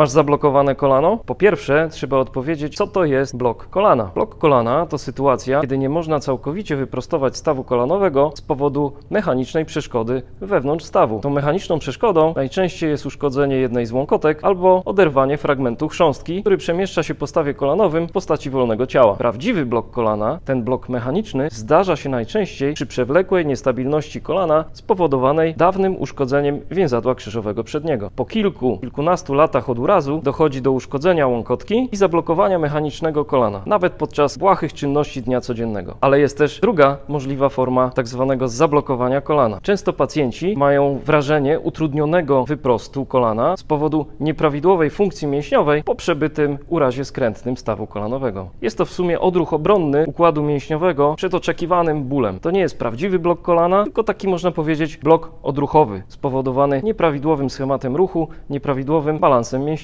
Masz zablokowane kolano? Po pierwsze, trzeba odpowiedzieć, co to jest blok kolana. Blok kolana to sytuacja, kiedy nie można całkowicie wyprostować stawu kolanowego z powodu mechanicznej przeszkody wewnątrz stawu. Tą mechaniczną przeszkodą najczęściej jest uszkodzenie jednej z łąkotek albo oderwanie fragmentu chrząstki, który przemieszcza się po stawie kolanowym w postaci wolnego ciała. Prawdziwy blok kolana, ten blok mechaniczny, zdarza się najczęściej przy przewlekłej niestabilności kolana spowodowanej dawnym uszkodzeniem więzadła krzyżowego przedniego. Po kilku, kilkunastu latach od urazu dochodzi do uszkodzenia łąkotki i zablokowania mechanicznego kolana, nawet podczas błahych czynności dnia codziennego. Ale jest też druga możliwa forma tak zwanego zablokowania kolana. Często pacjenci mają wrażenie utrudnionego wyprostu kolana z powodu nieprawidłowej funkcji mięśniowej po przebytym urazie skrętnym stawu kolanowego. Jest to w sumie odruch obronny układu mięśniowego przed oczekiwanym bólem. To nie jest prawdziwy blok kolana, tylko taki można powiedzieć blok odruchowy, spowodowany nieprawidłowym schematem ruchu, nieprawidłowym balansem mięśniowym.